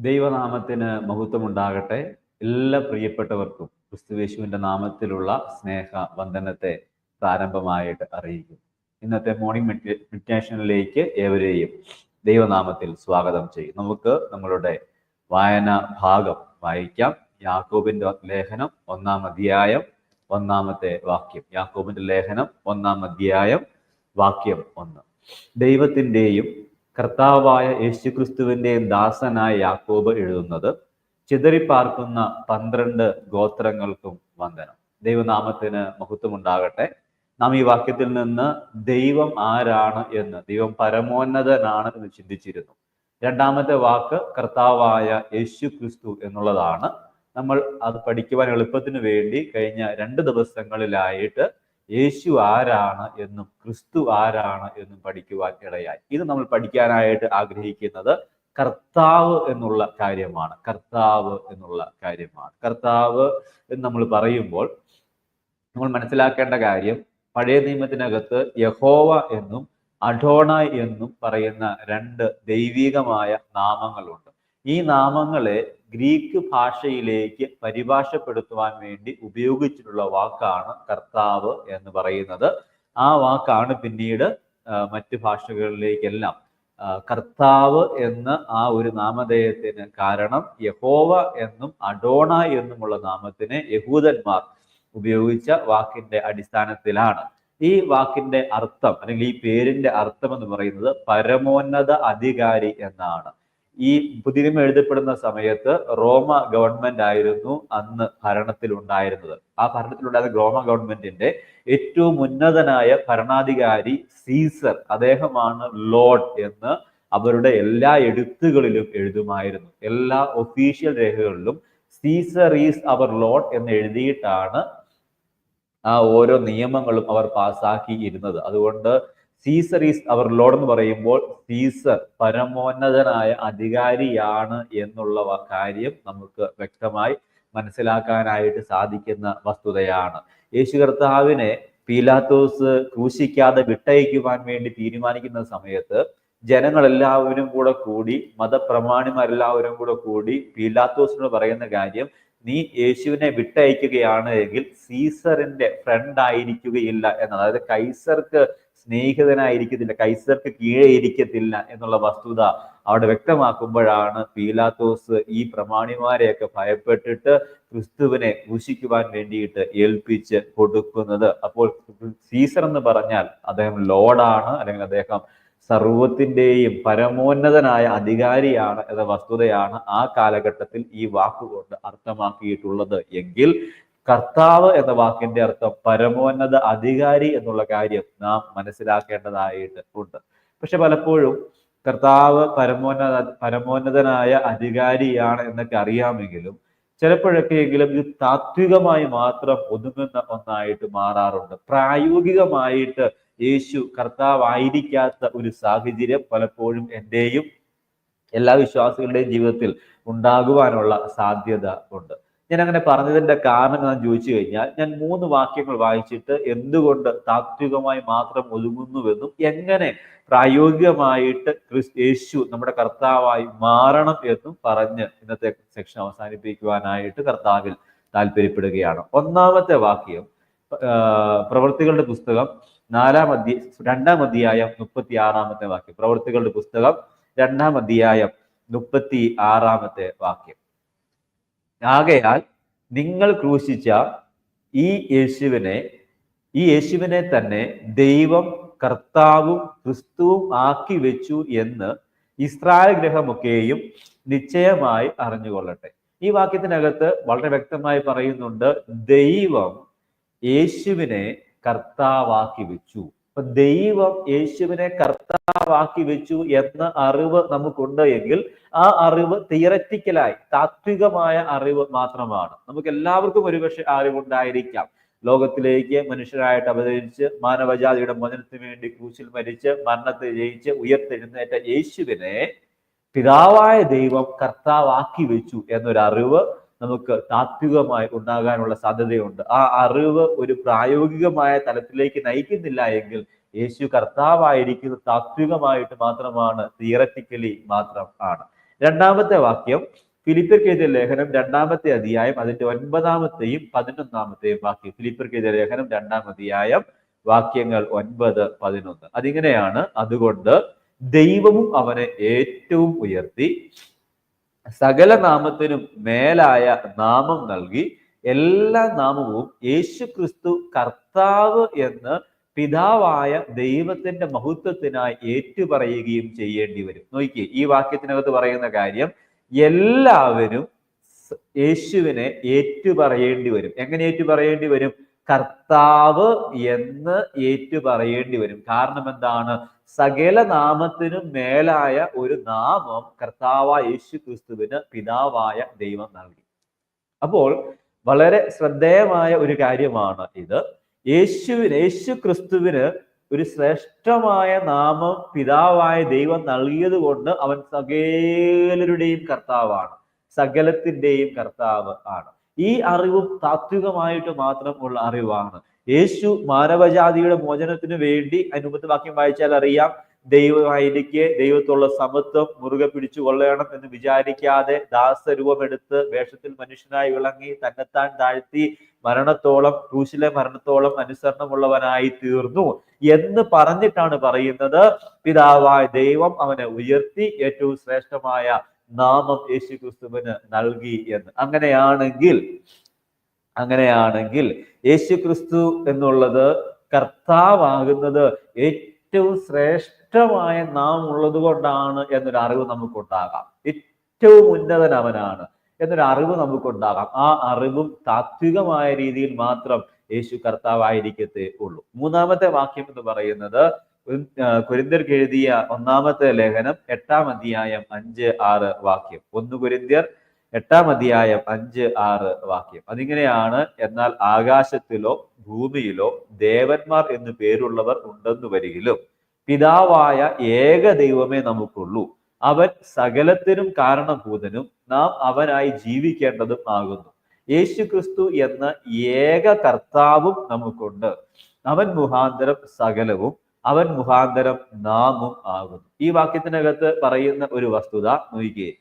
ദൈവനാമത്തിന് മഹത്വമുണ്ടാകട്ടെ എല്ലാ പ്രിയപ്പെട്ടവർക്കും ക്രിസ്തുവേശുവിന്റെ നാമത്തിലുള്ള സ്നേഹ വന്ദനത്തെ പ്രാരംഭമായിട്ട് അറിയിക്കും. ഇന്നത്തെ മോർണിംഗ് മെഡിറ്റേഷനിലേക്ക് ഏവരെയും ദൈവനാമത്തിൽ സ്വാഗതം ചെയ്യും. നമുക്ക് നമ്മളുടെ വായന ഭാഗം വായിക്കാം. യാക്കോബിന്റെ ലേഖനം ഒന്നാം അധ്യായം ഒന്നാമത്തെ വാക്യം. യാക്കോബിന്റെ ലേഖനം ഒന്നാം അധ്യായം വാക്യം ഒന്ന്. ദൈവത്തിന്റെയും കർത്താവായ യേശുക്രിസ്തുവിന്റെ ദാസനായ യാക്കോബ് എഴുതുന്നത് ചിതറിപ്പാർക്കുന്ന പന്ത്രണ്ട് ഗോത്രങ്ങൾക്കും വന്ദനം. ദൈവനാമത്തിന് മഹത്വമുണ്ടാകട്ടെ. നാം ഈ വാക്യത്തിൽ നിന്ന് ദൈവം ആരാണ് എന്ന് ദൈവം പരമോന്നതനാണ് എന്ന് ചിന്തിച്ചിരുന്നു. രണ്ടാമത്തെ വാക്ക് കർത്താവായ യേശു ക്രിസ്തു എന്നുള്ളതാണ്. നമ്മൾ അത് പഠിക്കുവാൻ എളുപ്പത്തിന് വേണ്ടി കഴിഞ്ഞ രണ്ട് ദിവസങ്ങളിലായിട്ട് യേശു ആരാണ് എന്നും ക്രിസ്തു ആരാണ് എന്നും പഠിക്കുവാൻ ഇടയായി. ഇത് നമ്മൾ പഠിക്കാനായിട്ട് ആഗ്രഹിക്കുന്നത് കർത്താവ് എന്നുള്ള കാര്യമാണ്. കർത്താവ് എന്നുള്ള കാര്യമാണ്. കർത്താവ് എന്ന് നമ്മൾ പറയുമ്പോൾ നമ്മൾ മനസ്സിലാക്കേണ്ട കാര്യം പഴയ നിയമത്തിനകത്ത് യഹോവ എന്നും അഡോണ എന്നും പറയുന്ന രണ്ട് ദൈവികമായ നാമങ്ങളുണ്ട്. ഈ നാമങ്ങളെ ഗ്രീക്ക് ഭാഷയിലേക്ക് പരിഭാഷപ്പെടുത്തുവാൻ വേണ്ടി ഉപയോഗിച്ചിട്ടുള്ള വാക്കാണ് കർത്താവ് എന്ന് പറയുന്നത്. ആ വാക്കാണ് പിന്നീട് മറ്റ് ഭാഷകളിലേക്കെല്ലാം. കർത്താവ് എന്ന ആ ഒരു നാമധേയത്തിന് കാരണം യഹോവ എന്നും അഡോണ എന്നുമുള്ള നാമത്തിനെ യഹൂദന്മാർ ഉപയോഗിച്ച വാക്കിന്റെ അടിസ്ഥാനത്തിലാണ്. ഈ വാക്കിന്റെ അർത്ഥം അല്ലെങ്കിൽ ഈ പേരിന്റെ അർത്ഥം എന്ന് പറയുന്നത് പരമോന്നത അധികാരി എന്നാണ്. ഈ പുതിരിമ എഴുതപ്പെടുന്ന സമയത്ത് റോമ ഗവൺമെന്റ് ആയിരുന്നു അന്ന് ഭരണത്തിൽ ഉണ്ടായിരുന്നത് ആ ഭരണത്തിലുണ്ടായിരുന്ന റോമ ഗവൺമെന്റിന്റെ ഏറ്റവും ഉന്നതനായ ഭരണാധികാരി സീസർ അദ്ദേഹമാണ് ലോർഡ് എന്ന് അവരുടെ എല്ലാ എഴുത്തുകളിലും എഴുതുമായിരുന്നു. എല്ലാ ഒഫീഷ്യൽ രേഖകളിലും സീസർ ഈസ് അവർ ലോഡ് എന്ന് എഴുതിയിട്ടാണ് ആ ഓരോ നിയമങ്ങളും അവർ പാസ്സാക്കിയിരുന്നത് അതുകൊണ്ട് സീസർ ഈസ് അവർ ലോഡ് എന്ന് പറയുമ്പോൾ സീസർ പരമോന്നതനായ അധികാരിയാണ് എന്നുള്ള കാര്യം നമുക്ക് വ്യക്തമായി മനസ്സിലാക്കാനായിട്ട് സാധിക്കുന്ന വസ്തുതയാണ്. യേശു കർത്താവിനെ പീലാത്തോസ് ക്രൂശിക്കാതെ വിട്ടയക്കുവാൻ വേണ്ടി തീരുമാനിക്കുന്ന സമയത്ത് ജനങ്ങളെല്ലാവരും കൂടെ കൂടി മതപ്രമാണിമാരെല്ലാവരും കൂടെ കൂടി പീലാത്തോസിനോട് പറയുന്ന കാര്യം നീ യേശുവിനെ വിട്ടയക്കുകയാണ് എങ്കിൽ സീസറിന്റെ ഫ്രണ്ട് ആയിരിക്കുകയില്ല എന്ന അതായത് കൈസർക്ക് സ്നേഹിതനായിരിക്കത്തില്ല കൈസർക്ക് കീഴേ ഇരിക്കത്തില്ല എന്നുള്ള വസ്തുത അവിടെ വ്യക്തമാക്കുമ്പോഴാണ് പീലാത്തോസ് ഈ പ്രമാണിമാരെയൊക്കെ ഭയപ്പെട്ടിട്ട് ക്രിസ്തുവിനെ ക്രൂശിക്കുവാൻ വേണ്ടിയിട്ട് ഏൽപ്പിച്ച് കൊടുക്കുന്നത്. അപ്പോൾ സീസർ എന്ന് പറഞ്ഞാൽ അദ്ദേഹം ലോഡാണ് അല്ലെങ്കിൽ അദ്ദേഹം സർവത്തിന്റെയും പരമോന്നതനായ അധികാരിയാണ് എന്ന വസ്തുതയാണ് ആ കാലഘട്ടത്തിൽ ഈ വാക്കുകൊണ്ട് അർത്ഥമാക്കിയിട്ടുള്ളത്. എങ്കിൽ കർത്താവ് എന്ന വാക്കിന്റെ അർത്ഥം പരമോന്നത അധികാരി എന്നുള്ള കാര്യം നാം മനസ്സിലാക്കേണ്ടതായിട്ട് ഉണ്ട്. പക്ഷെ പലപ്പോഴും കർത്താവ് പരമോന്നത പരമോന്നതനായ അധികാരിയാണ് എന്നൊക്കെ അറിയാമെങ്കിലും ചിലപ്പോഴൊക്കെയെങ്കിലും ഇത് താത്വികമായി മാത്രം ഒതുങ്ങുന്ന ഒന്നായിട്ട് മാറാറുണ്ട്. പ്രായോഗികമായിട്ട് യേശു കർത്താവായിരിക്കാത്ത ഒരു സാഹചര്യം പലപ്പോഴും എന്റെയും എല്ലാ വിശ്വാസികളുടെയും ജീവിതത്തിൽ ഉണ്ടാകുവാനുള്ള സാധ്യത ഉണ്ട്. ഞാൻ അങ്ങനെ പറഞ്ഞതിന്റെ കാരണം ഞാൻ ചോദിച്ചു കഴിഞ്ഞാൽ ഞാൻ മൂന്ന് വാക്യങ്ങൾ വായിച്ചിട്ട് എന്തുകൊണ്ട് താത്വികമായി മാത്രം ഒതുങ്ങുന്നുവെന്നും എങ്ങനെ പ്രായോഗികമായിട്ട് യേശു നമ്മുടെ കർത്താവായി മാറണം എന്നും പറഞ്ഞ് ഇന്നത്തെ സെക്ഷൻ അവസാനിപ്പിക്കുവാനായിട്ട് കർത്താവിൽ താല്പര്യപ്പെടുകയാണ്. ഒന്നാമത്തെ വാക്യം പ്രവൃത്തികളുടെ പുസ്തകം നാലാം അധ്യ രണ്ടാം അധ്യായം മുപ്പത്തി ആറാമത്തെ വാക്യം. പ്രവൃത്തികളുടെ പുസ്തകം രണ്ടാം അധ്യായം മുപ്പത്തി ആറാമത്തെ വാക്യം. ആകയാൽ നിങ്ങൾ ക്രൂശിച്ച ഈ യേശുവിനെ ഈ യേശുവിനെ തന്നെ ദൈവം കർത്താവും ക്രിസ്തുവും ആക്കി വെച്ചു എന്ന് ഇസ്രായേൽ ഗ്രഹമൊക്കെയും നിശ്ചയമായി അറിഞ്ഞുകൊള്ളട്ടെ. ഈ വാക്യത്തിനകത്ത് വളരെ വ്യക്തമായി പറയുന്നുണ്ട് ദൈവം യേശുവിനെ കർത്താവാക്കി വെച്ചു. അപ്പൊ ദൈവം യേശുവിനെ കർത്താവാക്കി വെച്ചു എന്ന അറിവ് നമുക്കുണ്ട് എങ്കിൽ ആ അറിവ് തിയററ്റിക്കലായി താത്വികമായ അറിവ് മാത്രമാണ്. നമുക്ക് എല്ലാവർക്കും ഒരുപക്ഷെ അറിവുണ്ടായിരിക്കാം ലോകത്തിലേക്ക് മനുഷ്യരായിട്ട് അവതരിച്ച് മാനവജാതിയുടെ മോചനത്തിന് വേണ്ടി ക്രൂശിൽ മരിച്ച് മരണത്തെ ജയിച്ച് ഉയർത്തെഴുന്നേറ്റ യേശുവിനെ പിതാവായ ദൈവം കർത്താവാക്കി വെച്ചു എന്നൊരു അറിവ് നമുക്ക് താത്വികമായി ഉണ്ടാകാനുള്ള സാധ്യതയുണ്ട്. ആ അറിവ് ഒരു പ്രായോഗികമായ തലത്തിലേക്ക് നയിക്കുന്നില്ല എങ്കിൽ യേശു കർത്താവായിരിക്കുന്നത് താത്വികമായിട്ട് മാത്രമാണ് തിയററ്റിക്കലി മാത്രം ആണ്. രണ്ടാമത്തെ വാക്യം ഫിലിപ്പർക്കെതിരെ ലേഖനം രണ്ടാമത്തെ അധ്യായം അതിന്റെ ഒൻപതാമത്തെയും പതിനൊന്നാമത്തെയും വാക്യം. ഫിലിപ്പർക്കെതിരെ ലേഖനം രണ്ടാം അധ്യായം വാക്യങ്ങൾ ഒൻപത് പതിനൊന്ന്. അതിങ്ങനെയാണ്. അതുകൊണ്ട് ദൈവവും അവനെ ഏറ്റവും ഉയർത്തി സകല നാമത്തിനും മേലായ നാമം നൽകി എല്ലാ നാമവും യേശു ക്രിസ്തു കർത്താവ് എന്ന് പിതാവായ ദൈവത്തിന്റെ മഹത്വത്തിനായി ഏറ്റുപറയുകയും ചെയ്യേണ്ടി വരും. നോക്കിയേ ഈ വാക്യത്തിനകത്ത് പറയുന്ന കാര്യം എല്ലാവരും യേശുവിനെ ഏറ്റുപറയേണ്ടി വരും. എങ്ങനെ ഏറ്റുപറയേണ്ടി വരും? കർത്താവ് എന്ന് ഏറ്റുപറയേണ്ടി വരും. കാരണം എന്താണ്? സകല നാമത്തിനും മേലായ ഒരു നാമം കർത്താവായ യേശു ക്രിസ്തുവിന് പിതാവായ ദൈവം നൽകി. അപ്പോൾ വളരെ ശ്രദ്ധേയമായ ഒരു കാര്യമാണ് ഇത്. യേശുവിന് യേശു ക്രിസ്തുവിന് ഒരു ശ്രേഷ്ഠമായ നാമം പിതാവായ ദൈവം നൽകിയത് കൊണ്ട് അവൻ സകലരുടെയും കർത്താവാണ്. സകലത്തിന്റെയും കർത്താവ് ആണ്. ഈ അറിവും താത്വികമായിട്ട് മാത്രം ഉള്ള അറിവാണ്. യേശു മാനവജാതിയുടെ മോചനത്തിന് വേണ്ടി അനുമതി വാക്യം വായിച്ചാൽ അറിയാം ദൈവമായിരിക്കെ ദൈവത്തുള്ള സമത്വം മുറുകെ പിടിച്ചു കൊള്ളണം എന്ന് വിചാരിക്കാതെ ദാസരൂപമെടുത്ത് വേഷത്തിൽ മനുഷ്യനായി വിളങ്ങി തന്നെത്താൻ താഴ്ത്തി മരണത്തോളം ക്രൂശിലെ മരണത്തോളം അനുസരണമുള്ളവനായി തീർന്നു എന്ന് പറഞ്ഞിട്ടാണ് പറയുന്നത്. പിതാവായ ദൈവം അവനെ ഉയർത്തി ഏറ്റവും ശ്രേഷ്ഠമായ നാമം യേശു ക്രിസ്തുവിന് നൽകി എന്ന്. അങ്ങനെയാണെങ്കിൽ അങ്ങനെയാണെങ്കിൽ യേശു ക്രിസ്തു എന്നുള്ളത് കർത്താവാകുന്നത് ഏറ്റവും ശ്രേഷ്ഠമായ നാം ഉള്ളത് കൊണ്ടാണ് എന്നൊരു അറിവ് നമുക്കുണ്ടാകാം. ഏറ്റവും ഉന്നതൻ അവനാണ് എന്നൊരു അറിവ് നമുക്കുണ്ടാകാം. ആ അറിവും താത്വികമായ രീതിയിൽ മാത്രം യേശു കർത്താവായിരിക്കത്തേ ഉള്ളൂ. മൂന്നാമത്തെ വാക്യം എന്ന് പറയുന്നത് കുരിന്തിയർക്ക് എഴുതിയ ഒന്നാമത്തെ ലേഖനം എട്ടാം അധ്യായം അഞ്ച് ആറ് വാക്യം. ഒന്ന് കുരിന്തിയർ എട്ടാം അധ്യായം അഞ്ച് ആറ് വാക്യം. അതിങ്ങനെയാണ് എന്നാൽ ആകാശത്തിലോ ഭൂമിയിലോ ദേവന്മാർ എന്ന് പേരുള്ളവർ ഉണ്ടെന്നു വരികിലും പിതാവായ ഏക ദൈവമേ നമുക്കുള്ളൂ. അവൻ സകലത്തിനും കാരണഭൂതനും നാം അവനായി ജീവിക്കേണ്ടതും ആകുന്നു. യേശു ക്രിസ്തു എന്ന ഏക കർത്താവും നമുക്കുണ്ട്. അവൻ മുഖാന്തരം സകലവും അവൻ മുഖാന്തരം നാമും ആകുന്നു. ഈ വാക്യത്തിനകത്ത് പറയുന്ന ഒരു വസ്തുത നോക്കിയേ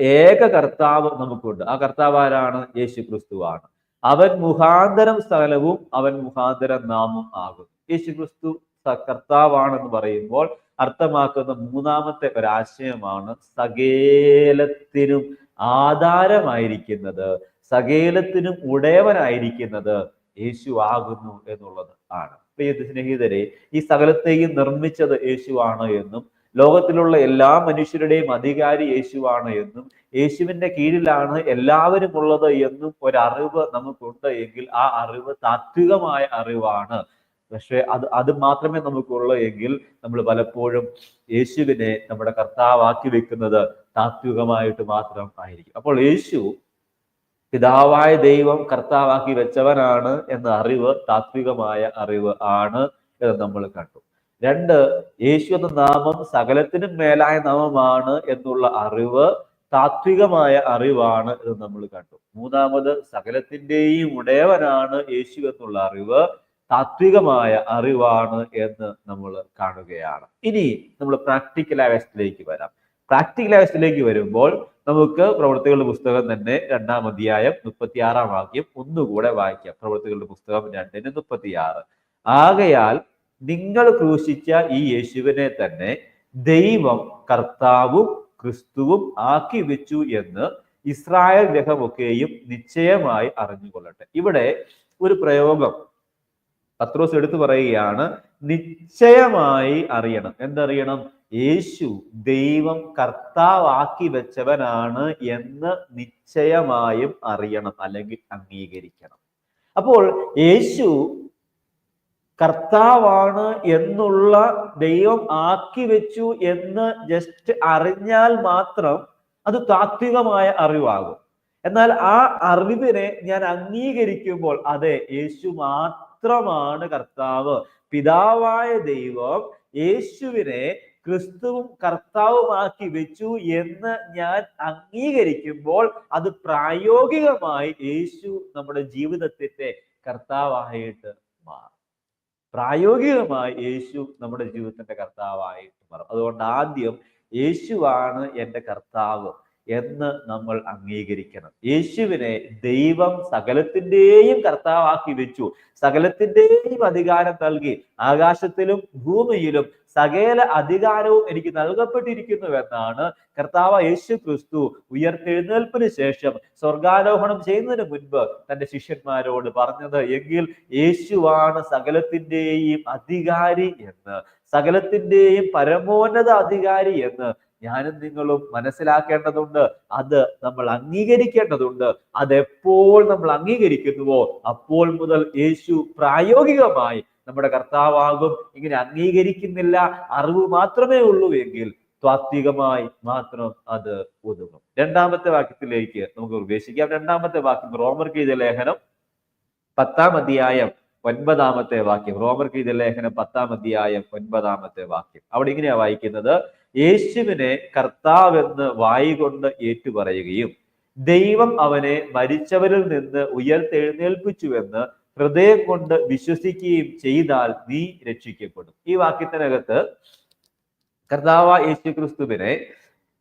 ഏക കർത്താവ് നമുക്കുണ്ട്. ആ കർത്താവ് ആരാണ് യേശു ക്രിസ്തുവാണ് അവൻ മുഖാന്തരം സ്ഥലവും അവൻ മുഖാന്തരം നാമും ആകുന്നു. യേശു ക്രിസ്തു കർത്താവാണെന്ന് പറയുമ്പോൾ അർത്ഥമാക്കുന്ന മൂന്നാമത്തെ ഒരാശയമാണ് സകേലത്തിനും ആധാരമായിരിക്കുന്നത്. സകേലത്തിനും ഉടയവനായിരിക്കുന്നത് യേശു ആകുന്നു എന്നുള്ളത് ആണ്. സ്നേഹിതരെ ഈ സകലത്തെയും നിർമ്മിച്ചത് യേശുവാണ് എന്നും ലോകത്തിലുള്ള എല്ലാ മനുഷ്യരുടെയും അധികാരി യേശുവാണ് എന്നും യേശുവിന്റെ കീഴിലാണ് എല്ലാവരും ഉള്ളത് എന്നും ഒരറിവ് നമുക്കുണ്ട് എങ്കിൽ ആ അറിവ് താത്വികമായ അറിവാണ്. പക്ഷേ അത് അത് മാത്രമേ നമുക്കുള്ളൂ എങ്കിൽ നമ്മൾ പലപ്പോഴും യേശുവിനെ നമ്മുടെ കർത്താവാക്കി വെക്കുന്നത് താത്വികമായിട്ട് മാത്രം ആയിരിക്കും. അപ്പോൾ യേശു പിതാവായ ദൈവം കർത്താവാക്കി വെച്ചവനാണ് എന്ന അറിവ് താത്വികമായ അറിവ് ആണ് എന്ന് നമ്മൾ കണ്ടു. രണ്ട് യേശു എന്ന നാമം സകലത്തിനും മേലായ നാമമാണ് എന്നുള്ള അറിവ് താത്വികമായ അറിവാണ് എന്ന് നമ്മൾ കണ്ടു. മൂന്നാമത് സകലത്തിന്റെയും ഉടയവനാണ് യേശു എന്നുള്ള അറിവ് താത്വികമായ അറിവാണ് എന്ന് നമ്മൾ കാണുകയാണ്. ഇനി നമ്മൾ പ്രാക്ടിക്കൽ അവസ്ഥയിലേക്ക് വരാം. പ്രാക്ടിക്കൽ അവസ്ഥയിലേക്ക് വരുമ്പോൾ നമുക്ക് പ്രവർത്തികളുടെ പുസ്തകം തന്നെ രണ്ടാം അധ്യായം മുപ്പത്തിയാറാം വാക്യം ഒന്നുകൂടെ വായിക്കാം. പ്രവർത്തികളുടെ പുസ്തകം രണ്ടിന് മുപ്പത്തിയാറ്. ആകയാൽ നിങ്ങൾ ക്രൂശിച്ച ഈ യേശുവിനെ തന്നെ ദൈവം കർത്താവും ക്രിസ്തുവും ആക്കി വെച്ചു എന്ന് ഇസ്രായേൽ ഗ്രഹമൊക്കെയും നിശ്ചയമായി അറിഞ്ഞുകൊള്ളട്ടെ. ഇവിടെ ഒരു പ്രയോഗം പത്രോസ് എടുത്തു പറയുകയാണ് നിശ്ചയമായി അറിയണം. എന്തറിയണം? യേശു ദൈവം കർത്താവാക്കി വെച്ചവനാണ് എന്ന് നിശ്ചയമായും അറിയണം അല്ലെങ്കിൽ അംഗീകരിക്കണം. അപ്പോൾ യേശു കർത്താവാണ് എന്നുള്ള ദൈവം ആക്കി വെച്ചു എന്ന് ജസ്റ്റ് അറിഞ്ഞാൽ മാത്രം അത് താത്വികമായ അറിവാകും. എന്നാൽ ആ അറിവിനെ ഞാൻ അംഗീകരിക്കുമ്പോൾ അതെ യേശു മാത്രമാണ് കർത്താവ്. പിതാവായ ദൈവം യേശുവിനെ ക്രിസ്തുവും കർത്താവുമാക്കി വെച്ചു എന്ന് ഞാൻ അംഗീകരിക്കുമ്പോൾ അത് പ്രായോഗികമായി യേശു നമ്മുടെ ജീവിതത്തിന്റെ കർത്താവായിട്ട് മാറും. പ്രായോഗികമായി യേശു നമ്മുടെ ജീവിതത്തിന്റെ കർത്താവായിട്ട് മാറും. അതുകൊണ്ട് ആദ്യം യേശുവാണ് എന്റെ കർത്താവ്. എന്ന് നമ്മൾ അംഗീകരിക്കണം. യേശുവിനെ ദൈവം സകലത്തിന്റെയും കർത്താവാക്കി വെച്ചു. സകലത്തിന്റെയും അധികാരം നൽകി. ആകാശത്തിലും ഭൂമിയിലും സകല അധികാരവും എനിക്ക് നൽകപ്പെട്ടിരിക്കുന്നു എന്നാണ് കർത്താവ് യേശു ക്രിസ്തു ഉയർത്തെഴുന്നേൽപ്പിന് ശേഷം സ്വർഗാരോഹണം ചെയ്യുന്നതിന് മുൻപ് തന്റെ ശിഷ്യന്മാരോട് പറഞ്ഞത്. എങ്കിൽ യേശുവാണ് സകലത്തിന്റെയും അധികാരി എന്ന് സകലത്തിന്റെയും പരമോന്നത അധികാരി എന്ന് ഞാനും നിങ്ങളും മനസ്സിലാക്കേണ്ടതുണ്ട്. അത് നമ്മൾ അംഗീകരിക്കേണ്ടതുണ്ട്. അതെപ്പോൾ നമ്മൾ അംഗീകരിക്കുന്നുവോ അപ്പോൾ മുതൽ യേശു പ്രായോഗികമായി നമ്മുടെ കർത്താവാകും. ഇങ്ങനെ അംഗീകരിക്കുന്നില്ല. അറിവ് മാത്രമേ ഉള്ളൂ എങ്കിൽ ത്വാത്വികമായി മാത്രം അത് ഒതുങ്ങും. രണ്ടാമത്തെ വാക്യത്തിലേക്ക് നമുക്ക് പ്രവേശിക്കാം. രണ്ടാമത്തെ വാക്യം റോമർ ചെയ്ത ലേഖനം പത്താം അധ്യായം ഒൻപതാമത്തെ വാക്യം. റോമർ കീത ലേഖനം പത്താം അധ്യായം ഒൻപതാമത്തെ വാക്യം. അവിടെ ഇങ്ങനെയാ വായിക്കുന്നത്. യേശുവിനെ കർത്താവെന്ന് വായി കൊണ്ട് ഏറ്റുപറയുകയും ദൈവം അവനെ മരിച്ചവരിൽ നിന്ന് ഉയർത്തെഴുന്നേൽപ്പിച്ചുവെന്ന് ഹൃദയം കൊണ്ട് വിശ്വസിക്കുകയും ചെയ്താൽ നീ രക്ഷിക്കപ്പെടും. ഈ വാക്യത്തിനകത്ത് കർത്താവ യേശു ക്രിസ്തുവിനെ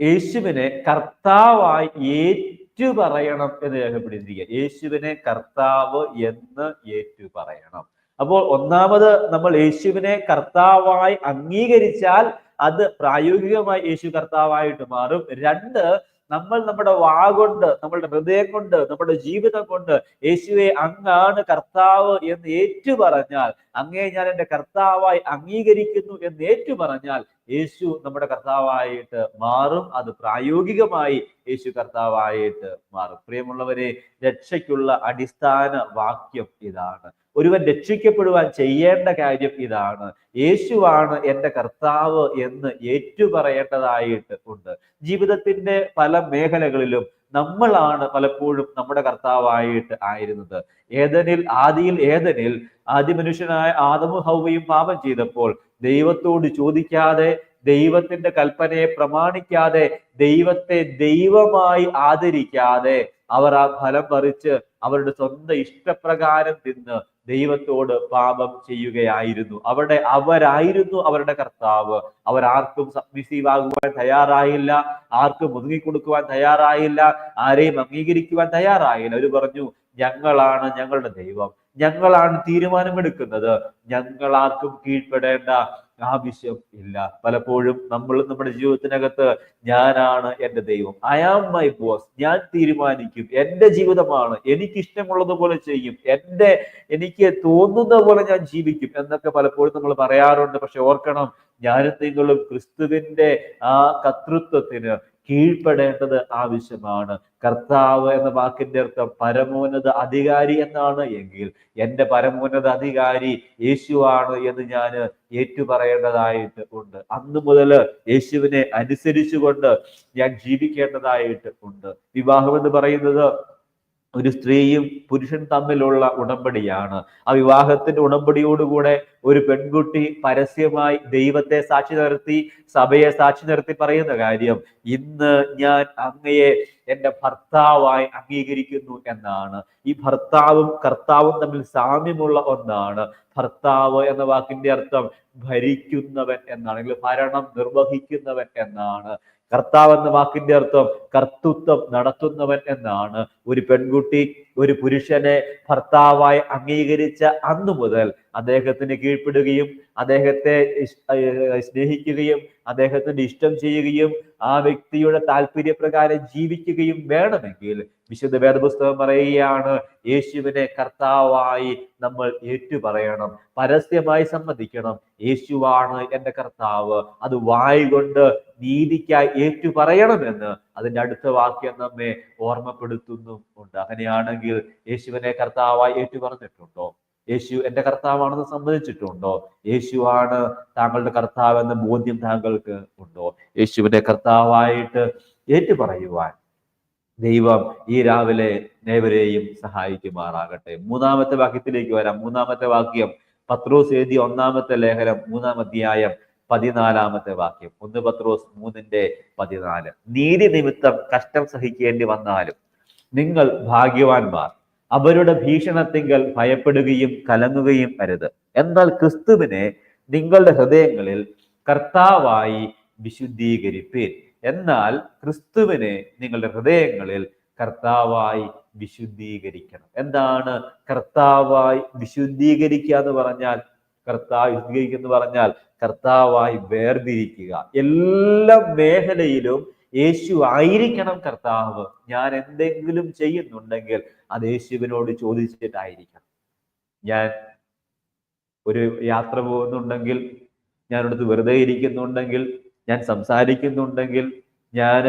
യേശുവിനെ കർത്താവായി ഏറ്റു പറയണം എന്ന് രേഖപ്പെടുത്തിയിരിക്കുക. യേശുവിനെ കർത്താവ് എന്ന് ഏറ്റു പറയണം അപ്പോൾ ഒന്നാമത് നമ്മൾ യേശുവിനെ കർത്താവായി അംഗീകരിച്ചാൽ അത് പ്രായോഗികമായി യേശു കർത്താവായിട്ട് മാറും. രണ്ട് നമ്മൾ നമ്മുടെ വാ കൊണ്ട് നമ്മളുടെ ഹൃദയം കൊണ്ട് നമ്മുടെ ജീവിതം കൊണ്ട് യേശുവെ അങ്ങാണ് കർത്താവ് എന്ന് ഏറ്റു പറഞ്ഞാൽ അങ്ങേ ഞാൻ എന്റെ കർത്താവായി അംഗീകരിക്കുന്നു എന്ന് ഏറ്റു പറഞ്ഞാൽ യേശു നമ്മുടെ കർത്താവായിട്ട് മാറും. അത് പ്രായോഗികമായി യേശു കർത്താവായിട്ട് മാറും. പ്രിയമുള്ളവരെ രക്ഷയ്ക്കുള്ള അടിസ്ഥാന വാക്യം ഇതാണ്. ഒരുവൻ രക്ഷിക്കപ്പെടുവാൻ ചെയ്യേണ്ട കാര്യം ഇതാണ്. യേശുവാണ് എന്റെ കർത്താവ് എന്ന് ഏറ്റുപറയേണ്ടതായിട്ട് ഉണ്ട്. ജീവിതത്തിന്റെ പല മേഖലകളിലും നമ്മളാണ് പലപ്പോഴും നമ്മുടെ കർത്താവായിട്ട് ആയിരുന്നത്. ഏതനിൽ ആദിയിൽ ഏതനിൽ ആദ്യ മനുഷ്യനായ ആദമു ഹൗവയും പാപം ചെയ്തപ്പോൾ ദൈവത്തോട് ചോദിക്കാതെ ദൈവത്തിന്റെ കൽപ്പനയെ പ്രമാണിക്കാതെ ദൈവത്തെ ദൈവമായി ആദരിക്കാതെ അവർ ആ ഫലം പറിച്ച് അവരുടെ സ്വന്തം ഇഷ്ടപ്രകാരം തിന്ന് ദൈവത്തോട് പാപം ചെയ്യുകയായിരുന്നു. അവിടെ അവരായിരുന്നു അവരുടെ കർത്താവ്. അവർ ആർക്കും സബ്മിസീവ് ആകുവാൻ തയ്യാറായില്ല. ആർക്കും ഒതുങ്ങിക്കൊടുക്കുവാൻ തയ്യാറായില്ല. ആരെയും അംഗീകരിക്കുവാൻ തയ്യാറായില്ല. അവർ പറഞ്ഞു ഞങ്ങളാണ് ഞങ്ങളുടെ ദൈവം. ഞങ്ങളാണ് തീരുമാനമെടുക്കുന്നത്. ഞങ്ങൾ ആർക്കും കീഴ്പ്പെടേണ്ട ആവശ്യം ഇല്ല. പലപ്പോഴും നമ്മൾ നമ്മുടെ ജീവിതത്തിനകത്ത് ഞാനാണ് എന്റെ ദൈവം. ഐ ആം മൈ ബോസ് ഞാൻ തീരുമാനിക്കും. എന്റെ ജീവിതമാണ്. എനിക്ക് ഇഷ്ടമുള്ളതുപോലെ ചെയ്യും. എന്റെ എനിക്ക് തോന്നുന്ന പോലെ ഞാൻ ജീവിക്കും എന്നൊക്കെ പലപ്പോഴും നമ്മൾ പറയാറുണ്ട്. പക്ഷെ ഓർക്കണം ഞാനും ക്രിസ്തുവിന്റെ ആ കർത്തൃത്വത്തിന് കീഴ്പ്പെടേണ്ടത് ആവശ്യമാണ്. കർത്താവ് എന്ന വാക്കിന്റെ അർത്ഥം പരമോന്നത അധികാരി എന്നാണ് എങ്കിൽ എന്റെ പരമോന്നത അധികാരി യേശുവാണ് എന്ന് ഞാൻ ഏറ്റുപറയേണ്ടതായിട്ട് ഉണ്ട്. അന്ന് മുതൽ യേശുവിനെ അനുസരിച്ചുകൊണ്ട് ഞാൻ ജീവിക്കേണ്ടതായിട്ട് ഉണ്ട്. വിവാഹം എന്ന് പറയുന്നത് ഒരു സ്ത്രീയും പുരുഷൻ തമ്മിലുള്ള ഉടമ്പടിയാണ്. ആ വിവാഹത്തിന്റെ ഉടമ്പടിയോടുകൂടെ ഒരു പെൺകുട്ടി പരസ്യമായി ദൈവത്തെ സാക്ഷി നിർത്തി സഭയെ സാക്ഷി നിർത്തി പറയുന്ന കാര്യം ഇന്ന് ഞാൻ അങ്ങയെ എന്റെ ഭർത്താവായി അംഗീകരിക്കുന്നു എന്നാണ്. ഈ ഭർത്താവും കർത്താവും തമ്മിൽ സാമ്യമുള്ള ഒന്നാണ്. ഭർത്താവ് എന്ന വാക്കിന്റെ അർത്ഥം ഭരിക്കുന്നവൻ എന്നാണ്. അല്ലെങ്കിൽ ഭരണം നിർവഹിക്കുന്നവൻ എന്നാണ്. കർത്താവ് എന്ന വാക്കിന്റെ അർത്ഥം കർത്തൃത്വം നടത്തുന്നവൻ എന്നാണ്. ഒരു പെൺകുട്ടി ഒരു പുരുഷനെ ഭർത്താവായി അംഗീകരിച്ച അന്നു മുതൽ അദ്ദേഹത്തിന് കീഴ്പ്പെടുകയും അദ്ദേഹത്തെ സ്നേഹിക്കുകയും അദ്ദേഹത്തിന്റെ ഇഷ്ടം ചെയ്യുകയും ആ വ്യക്തിയുടെ താല്പര്യപ്രകാരം ജീവിക്കുകയും വേണമെങ്കിൽ വിശുദ്ധ വേദപുസ്തകം പറയുകയാണ് യേശുവിനെ കർത്താവായി നമ്മൾ ഏറ്റുപറയണം പരസ്യമായി സമ്മതിക്കണം. യേശുവാണ് എന്റെ കർത്താവ്. അത് വായി കൊണ്ട് നീതിക്കായി ഏറ്റുപറയണമെന്ന് അതിന്റെ അടുത്ത വാക്യം നമ്മെ ഓർമ്മപ്പെടുത്തുന്നു ഉണ്ട്. അങ്ങനെയാണെങ്കിൽ യേശുവിനെ കർത്താവായി ഏറ്റു പറഞ്ഞിട്ടുണ്ടോ യേശു എന്റെ കർത്താവാണെന്ന് സമ്മതിച്ചിട്ടുണ്ടോ? യേശുവാണ് താങ്കളുടെ കർത്താവ് എന്ന ബോധ്യം താങ്കൾക്ക് ഉണ്ടോ? യേശുവിന്റെ കർത്താവായിട്ട് ഏറ്റു പറയുവാൻ ദൈവം ഈ രാവിലെ നേവരെയും സഹായിക്കുമാറാകട്ടെ. മൂന്നാമത്തെ വാക്യത്തിലേക്ക് വരാം. മൂന്നാമത്തെ വാക്യം പത്രോസ് എഴുതിയ ഒന്നാമത്തെ ലേഖനം മൂന്നാം അധ്യായം പതിനാലാമത്തെ വാക്യം. ഒന്ന് പത്രോസ് മൂന്നിന്റെ പതിനാല്. നീതി നിമിത്തം കഷ്ടം സഹിക്കേണ്ടി വന്നാലും നിങ്ങൾ ഭാഗ്യവാന്മാർ. അവരുടെ ഭീഷണത്തിങ്കൽ ഭയപ്പെടുകയും കലങ്ങുകയും അരുത്. എന്നാൽ ക്രിസ്തുവിനെ നിങ്ങളുടെ ഹൃദയങ്ങളിൽ കർത്താവായി വിശുദ്ധീകരിപ്പീൻ. എന്നാൽ ക്രിസ്തുവിനെ നിങ്ങളുടെ ഹൃദയങ്ങളിൽ കർത്താവായി വിശുദ്ധീകരിക്കണം. എന്താണ് കർത്താവായി വിശുദ്ധീകരിക്കുക എന്ന് പറഞ്ഞാൽ? കർത്താവ് വിശുദ്ധീകരിക്കുക എന്ന് പറഞ്ഞാൽ കർത്താവായി വേർതിരിക്കുക. എല്ലാ മേഖലയിലും യേശു ആയിരിക്കണം കർത്താവ്. ഞാൻ എന്തെങ്കിലും ചെയ്യുന്നുണ്ടെങ്കിൽ അത് യേശുവിനോട് ചോദിച്ചിട്ടായിരിക്കണം. ഞാൻ ഒരു യാത്ര പോകുന്നുണ്ടെങ്കിൽ ഞാൻ അടുത്ത് വെറുതെ ഇരിക്കുന്നുണ്ടെങ്കിൽ ഞാൻ സംസാരിക്കുന്നുണ്ടെങ്കിൽ ഞാൻ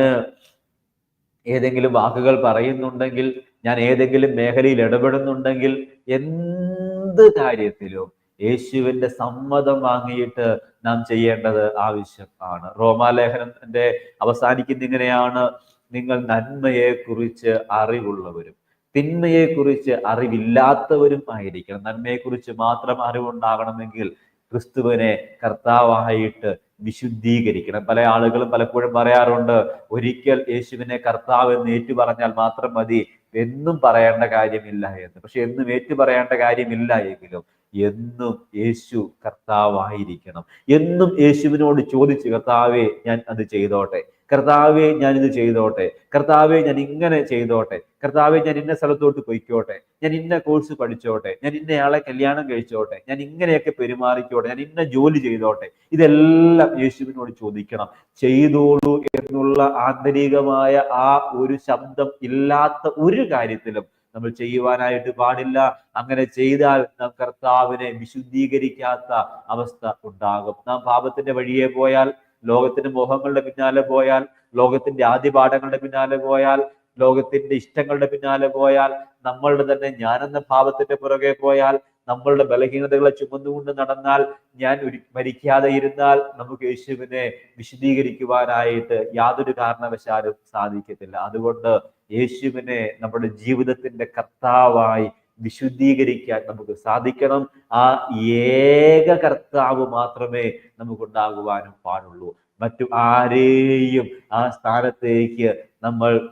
ഏതെങ്കിലും വാക്കുകൾ പറയുന്നുണ്ടെങ്കിൽ ഞാൻ ഏതെങ്കിലും മേഖലയിൽ ഇടപെടുന്നുണ്ടെങ്കിൽ എന്ത് കാര്യത്തിലും യേശുവിന്റെ സമ്മതം വാങ്ങിയിട്ട് നാം ചെയ്യേണ്ടത് ആവശ്യമാണ് റോമാലേഖനത്തിന്റെ അവസാനിക്കുന്ന ഇങ്ങനെയാണ് നിങ്ങൾ നന്മയെ കുറിച്ച് അറിവുള്ളവരും തിന്മയെ കുറിച്ച് അറിവില്ലാത്തവരും ആയിരിക്കണം. നന്മയെ കുറിച്ച് മാത്രം അറിവുണ്ടാകണമെങ്കിൽ ക്രിസ്തുവിനെ കർത്താവായിട്ട് വിശുദ്ധീകരിക്കണം. പല ആളുകളും പലപ്പോഴും പറയാറുണ്ട് ഒരിക്കൽ യേശുവിനെ കർത്താവ് എന്ന് ഏറ്റു പറഞ്ഞാൽ മാത്രം മതി എന്നും പറയേണ്ട കാര്യമില്ല എന്ന്. പക്ഷെ എന്നും ഏറ്റു പറയേണ്ട കാര്യമില്ല എങ്കിലും എന്നും യേശു കർത്താവായിരിക്കണം. എന്നും യേശുവിനോട് ചോദിച്ച് കർത്താവെ ഞാൻ അത് ചെയ്തോട്ടെ. കർത്താവെ ഞാൻ ഇത് ചെയ്തോട്ടെ. കർത്താവെ ഞാൻ ഇങ്ങനെ ചെയ്തോട്ടെ. കർത്താവെ ഞാൻ ഇന്ന സ്ഥലത്തോട്ട് പൊയ്ക്കോട്ടെ. ഞാൻ ഇന്ന കോഴ്സ് പഠിച്ചോട്ടെ. ഞാൻ ഇന്നയാളെ കല്യാണം കഴിച്ചോട്ടെ. ഞാൻ ഇങ്ങനെയൊക്കെ പെരുമാറിക്കോട്ടെ. ഞാൻ ഇന്ന ജോലി ചെയ്തോട്ടെ. ഇതെല്ലാം യേശുവിനോട് ചോദിക്കണം. ചെയ്തോളൂ എന്നുള്ള ആന്തരികമായ ആ ഒരു ശബ്ദം ഇല്ലാത്ത ഒരു കാര്യത്തിലും നമ്മൾ ചെയ്യുവാനായിട്ട് പാടില്ല. അങ്ങനെ ചെയ്താൽ നാം കർത്താവിനെ വിശുദ്ധീകരിക്കാത്ത അവസ്ഥ ഉണ്ടാകും. നാം പാപത്തിന്റെ വഴിയെ പോയാൽ ലോകത്തിന്റെ മോഹങ്ങളുടെ പിന്നാലെ പോയാൽ ലോകത്തിന്റെ ആദ്യപാഠങ്ങളുടെ പിന്നാലെ പോയാൽ ലോകത്തിന്റെ ഇഷ്ടങ്ങളുടെ പിന്നാലെ പോയാൽ നമ്മളുടെ തന്നെ ഞാനെന്ന ഭാവത്തിന്റെ പുറകെ പോയാൽ നമ്മളുടെ ബലഹീനതകളെ ചുമന്നുകൊണ്ട് നടന്നാൽ ഞാൻ ഒരു മരിക്കാതെ ഇരുന്നാൽ നമുക്ക് യേശുവിനെ വിശദീകരിക്കുവാനായിട്ട് യാതൊരു കാരണവശാലും സാധിക്കത്തില്ല. അതുകൊണ്ട് യേശുവിനെ നമ്മുടെ ജീവിതത്തിന്റെ കർത്താവായി വിശുദ്ധീകരിക്കാൻ നമുക്ക് സാധിക്കണം. ആ ഏക കർത്താവ് മാത്രമേ നമുക്കുണ്ടാകുവാനും പാടുള്ളൂ. മറ്റു ആരെയും ആ സ്ഥാനത്തേക്ക് നമ്മൾ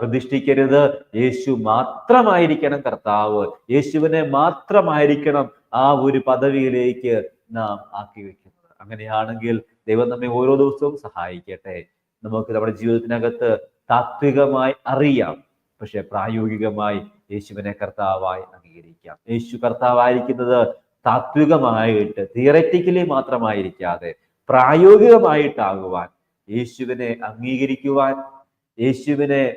പ്രതിഷ്ഠിക്കരുത്. യേശു മാത്രമായിരിക്കണം കർത്താവ്. യേശുവിനെ മാത്രമായിരിക്കണം ആ ഒരു പദവിയിലേക്ക് നാം ആക്കി വെക്കുന്നത് അങ്ങനെയാണെങ്കിൽ ദൈവം നമ്മെ ഓരോ ദിവസവും സഹായിക്കട്ടെ. നമുക്ക് നമ്മുടെ ജീവിതത്തിനകത്ത് താത്വികമായി അറിയാം. പക്ഷെ പ്രായോഗികമായി യേശുവിനെ കർത്താവായി അംഗീകരിക്കാം. യേശു കർത്താവായിരിക്കുന്നത് താത്വികമായിട്ട് തിയററ്റിക്കലി മാത്രമായിരിക്കാതെ പ്രായോഗികമായിട്ടാകുവാൻ യേശുവിനെ അംഗീകരിക്കുവാൻ യേശുവിനെ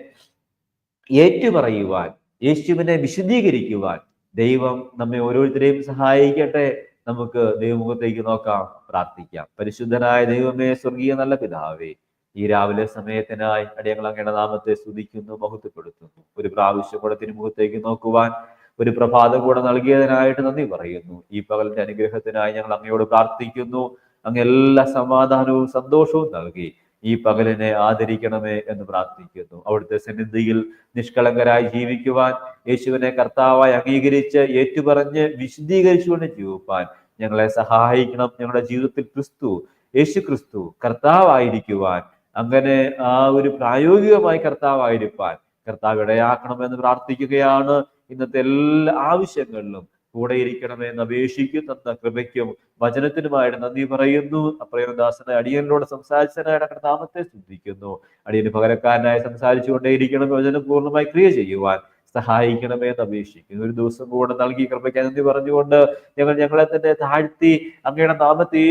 ഏറ്റുപറയുവാൻ യേശുവിനെ വിശദീകരിക്കുവാൻ ദൈവം നമ്മെ ഓരോരുത്തരെയും സഹായിക്കട്ടെ. നമുക്ക് ദൈവമുഖത്തേക്ക് നോക്കാം പ്രാർത്ഥിക്കാം. പരിശുദ്ധനായ ദൈവമേ സ്വർഗീയ നല്ല പിതാവേ ഈ രാവിലെ സമയത്തിനായി അടിയങ്ങൾ അങ്ങയുടെ നാമത്തെ സ്തുതിക്കുന്നു മഹത്വപ്പെടുത്തുന്നു. ഒരു പ്രാവശ്യം കൂടെ തിരുമുഖത്തേക്ക് നോക്കുവാൻ ഒരു പ്രഭാതം കൂടെ നൽകിയതിനായിട്ട് നന്ദി പറയുന്നു. ഈ പകലിന്റെ അനുഗ്രഹത്തിനായി ഞങ്ങൾ അങ്ങയോട് പ്രാർത്ഥിക്കുന്നു. അങ്ങ് എല്ലാ സമാധാനവും സന്തോഷവും നൽകി ഈ പകലിനെ ആദരിക്കണമേ എന്ന് പ്രാർത്ഥിക്കുന്നു. അവിടുത്തെ സന്നിധിയിൽ നിഷ്കളങ്കരായി ജീവിക്കുവാൻ യേശുവിനെ കർത്താവായി അംഗീകരിച്ച് ഏറ്റുപറഞ്ഞ് വിശദീകരിച്ചുകൊണ്ട് ജീവിപ്പാൻ ഞങ്ങളെ സഹായിക്കണം. ഞങ്ങളുടെ ജീവിതത്തിൽ ക്രിസ്തു യേശു ക്രിസ്തു കർത്താവായിരിക്കുവാൻ അങ്ങനെ ആ ഒരു പ്രായോഗികമായി കർത്താവായിരിക്കാൻ കർത്താവ് ഇടയാക്കണമെന്ന് പ്രാർത്ഥിക്കുകയാണ്. ഇന്നത്തെ എല്ലാ ആവശ്യങ്ങളിലും കൂടെ ഇരിക്കണമെന്ന് അപേക്ഷിക്കും തന്ന കൃപയ്ക്കും വചനത്തിനുമായിട്ട് നന്ദി പറയുന്നു. അപ്രേമദാസനെ അടിയനിലൂടെ സംസാരിച്ചതിനായിട്ട് നാമത്തെ ശ്രദ്ധിക്കുന്നു അടിയന് പകരക്കാരനായി സംസാരിച്ചുകൊണ്ടേയിരിക്കണം വചനം പൂർണമായി ക്രിയ ചെയ്യുവാൻ സഹായിക്കണമെന്ന് അപേക്ഷിക്കുന്നു. ഒരു ദിവസം കൂടെ നൽകി കൃപയ്ക്ക് നന്ദി പറഞ്ഞുകൊണ്ട് ഞങ്ങൾ ഞങ്ങളെ തന്നെ താഴ്ത്തി അങ്ങയുടെ നാമത്തെ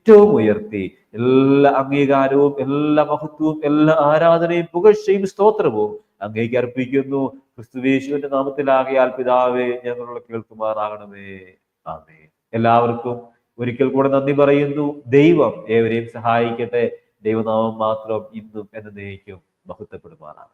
ഏറ്റവും ഉയർത്തി. എല്ലാ അംഗീകാരവും എല്ലാ മഹത്വവും എല്ലാ ആരാധനയും പുകഴ്ചയും സ്തോത്രവും അങ്ങേക്ക് അർപ്പിക്കുന്നു. ക്രിസ്തുവേശുവിന്റെ നാമത്തിലാകിയാൽ പിതാവേ ഞങ്ങളുടെ കേൾക്കുമാറാകണമേ. ആമേ എല്ലാവർക്കും ഒരിക്കൽ കൂടെ നന്ദി പറയുന്നു. ദൈവം ഏവരെയും സഹായിക്കട്ടെ. ദൈവനാമം മാത്രം ഇന്നും എന്ന എന്നേക്കും മഹത്വപ്പെടുമാറാണ്